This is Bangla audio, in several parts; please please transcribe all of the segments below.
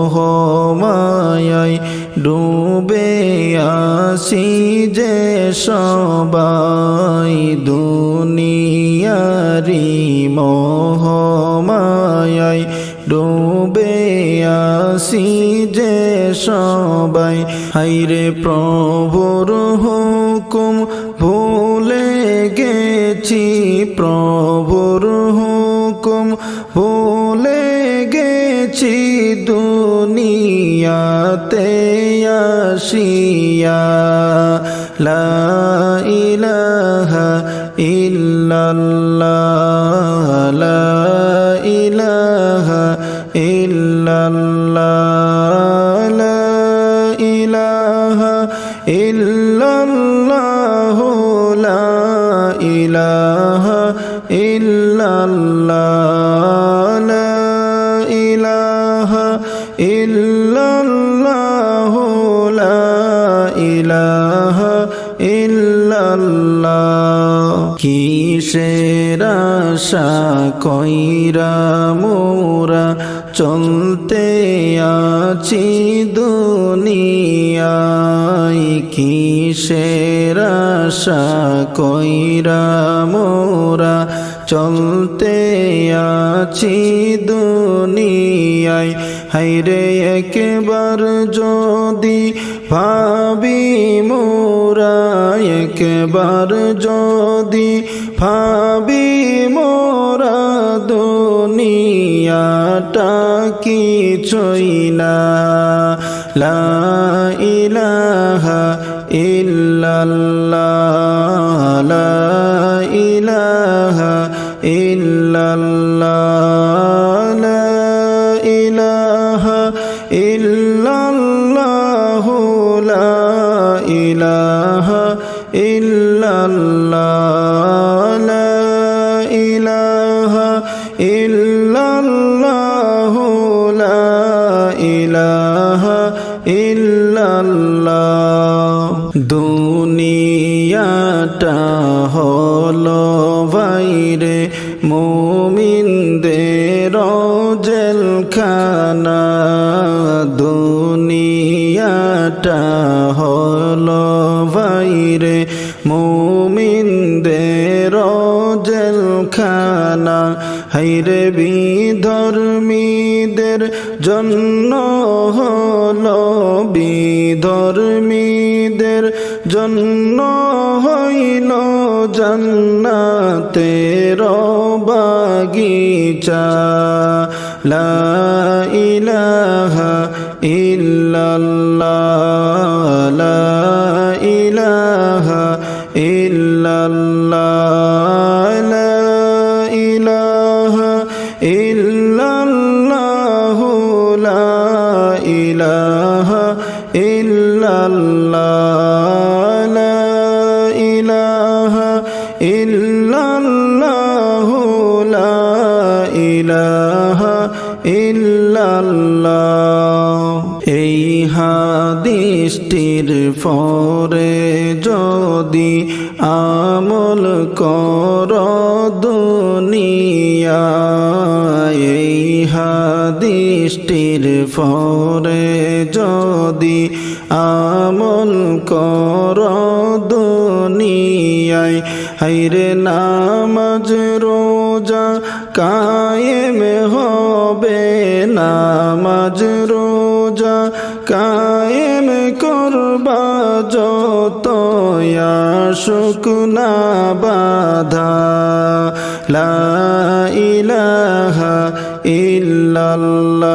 মহমায়াই ডুবে আসি যে সবাই দুনিয়ারি মহমায়াই ডুবে আসি যে সবাই। হাইরে প্রভুর হুকুম ভুলে গেছি, প্রভুর হুকুম ভুলে গেছি দুনিয়াতে আসিয়া লা ইলাহা ইল্লাল্লাহ লা দুনিয়ায় কি আশা? কইরা মোরা চলতে আছি দুনিয়ায়। হাইরে একবার যদি ভাবি মোরা একবার যদি ভাবি মোরা দুনিয়াটা কিছুই না। লা ইলাহা ইল্লাল্লাহ লা ইলাহা ইল্লাল্লাহ। দুনিয়াটা হলো বাইরে মুমিনদের জেলখানা। দুনিয়াটা হলো বাইরে মুমিনদের জেলখানা। হাইরে বিধর্মীদের জন্য হলো বিধর্মীদের জন্য হইল জান্নাতের বাগিচা লা ইলাহা ইল্লাল্লাহ। লা ইলাহা ইল্লাল্লাহ। লা ইলাহা ইল্লাল্লাহ। ইল্লাল্লাহ। এই হাদিসটির পরে যদি আমল কর দুনিয়া এই হাদিসটির পরে যদি আমল কর দুনিয়ায় হাইরে নামাজ রোজা কায়েম হবে নামাজ রোজা কায়েম করবা যত শুকনা বাধা। লা ইলাহা ইল্লাল্লাহ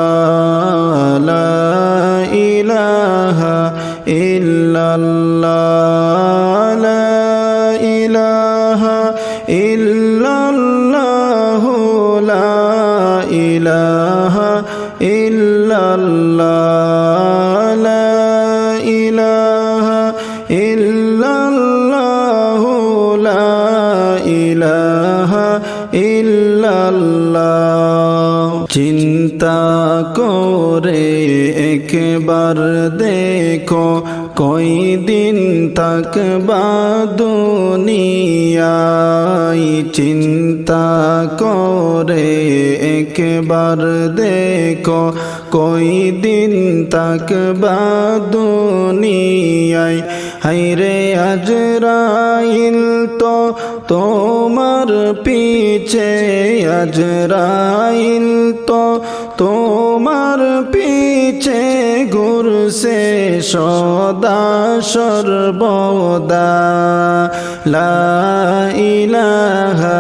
লা ইলাহা ইল্লাল্লাহ। চিন্তা করে একবার দেখো কই দিন থাকবা দুনিয়ায়। চিন্তা করে একবার দেখো কই দিন থাকবা দুনিয়ায়। হাইরে আজরাইল তো তোমার পিছে, আজরাইল তো তোমার পিছে ঘুরছে সদা সর্বদা। লা ইলাহা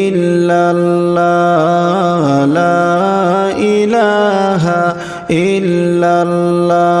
ইল্লাল্লাহ লা ইলাহা ইল্লাল্লাহ।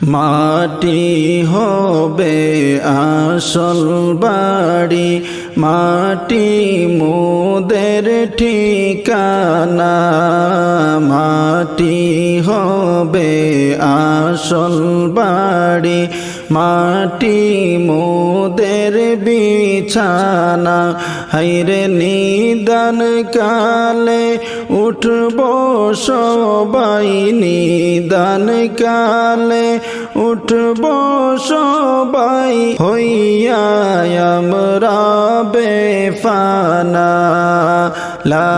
মাটি হবে আসল বাড়ি মাটি মোদের ঠিকানা মাটি হবে আসল বাড়ি মাটি মোদের বিছানা, হাইরে নিদান কালে উঠব সবাই নিদান কালে, উঠব সবাই হইয়া আমরা বেফানা। লা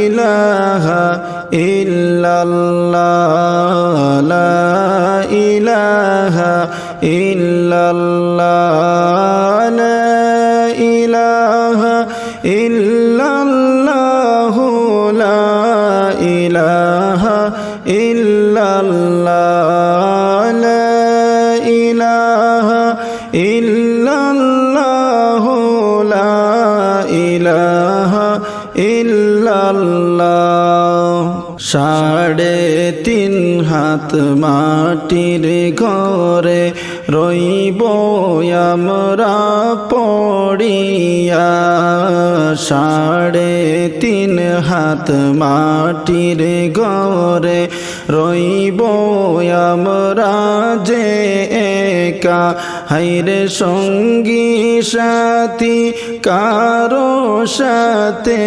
ইলাহা ইল্লাল্লাহ, লা ইল্লাল্লাহ লা ইলাহা ইল্লাল্লাহ লা সাড়ে তিন হাত মাটির ঘরে রইব আমরা পড়িয়া সাড়ে তিন হাত মাটির ঘরে রইব আমরা যে একা। হাইরে সঙ্গী সাথী, কারও সাথে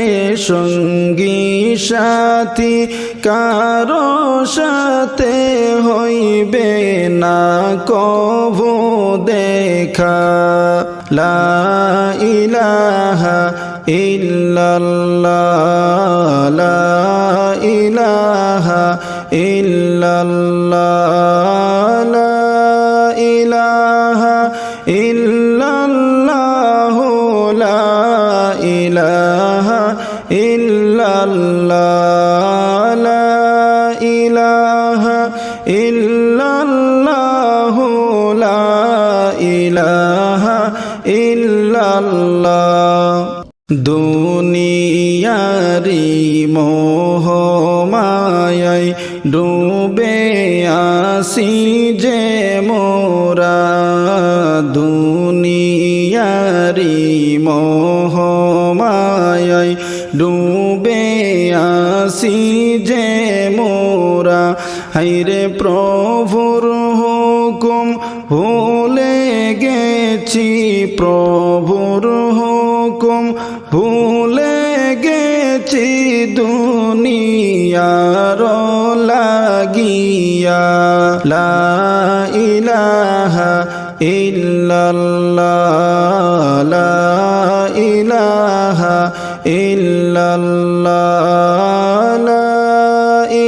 সঙ্গী সাথী, কারও সাথে হইবে না কভু দেখা। লা ইলাহা ইল্লাল্লাহ, লা ইলাহা ইল্লাল্লাহ লা ইলাহা ইল্লাল্লাহ লা ইলাহা ইল্লাল্লাহ লা ইলাহা ইল্লাল্লাহ লা দুনিয়ারি মোহ ডুবে আসি যে মোরা দুনিয়ারি মোহ মায়াই ডুবে আসি যে মোরা, হাইরে প্রভুর হুকুম ভুলে গেছি প্রভুর দুনিয়ার লাগিয়া লা ইলাহা ইল্লাল্লাহ লা ইলাহা ইল্লাল্লাহ লা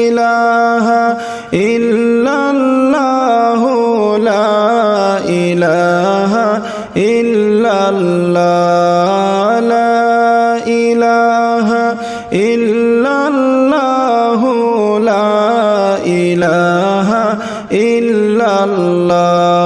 ইলাহা ইল্লাল্লাহ লা ইলাহা ইল্লাল্লাহ। ইলাহা ইল্লাল্লাহ